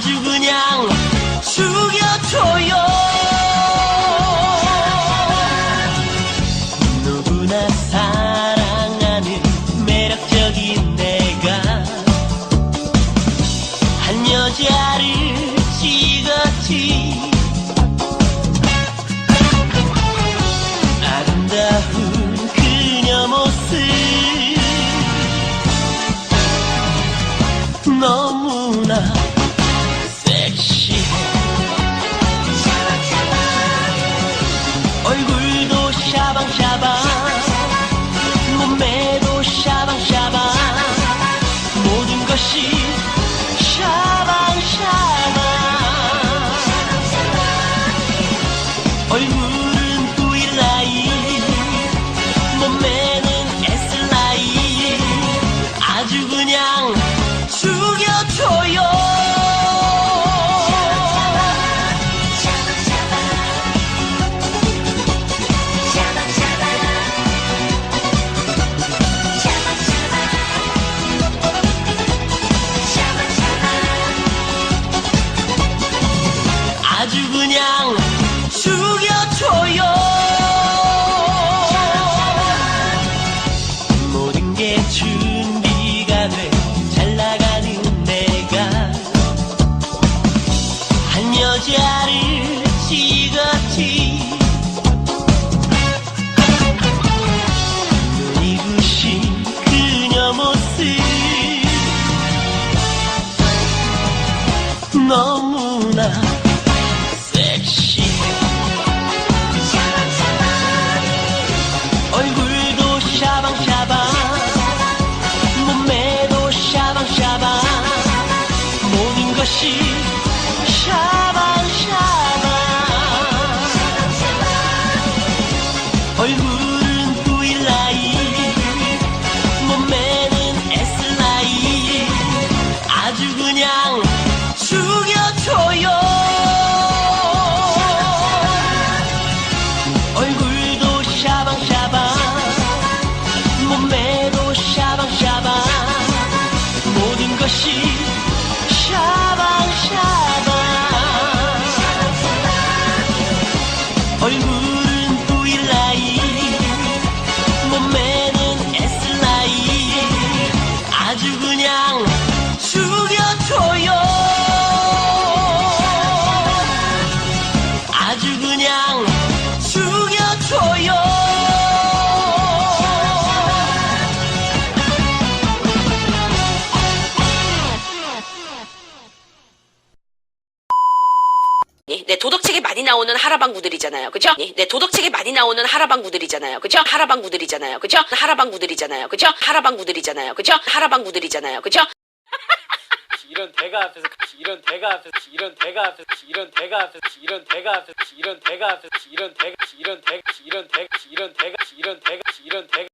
아주 그냥 죽여줘요. 누구나 사랑하는 매력적인 내가 한 여자를 찍었지 아름다운 그녀 모습 너무나 도 like she. 예, 네, 도덕책에 많이 나오는 하라방구들이잖아요. 그죠? 예, 네, 도덕책에 많이 나오는 하라방구들이잖아요. 그죠? 하라방구들이잖아요. 그죠? 하라방구들이잖아요. 그죠? 하라방구들이잖아요. 그죠? 하라방구들이잖아요. 그죠? 이런 대가 앞에서 이런 대가 앞에서 이런 대가 앞에서 이런 대가 앞에서 이런 대가 앞에서 이런 대가 앞에서 이런 대가 이런 대가 이런 대가 이런 대가 이런 대가 이런 대가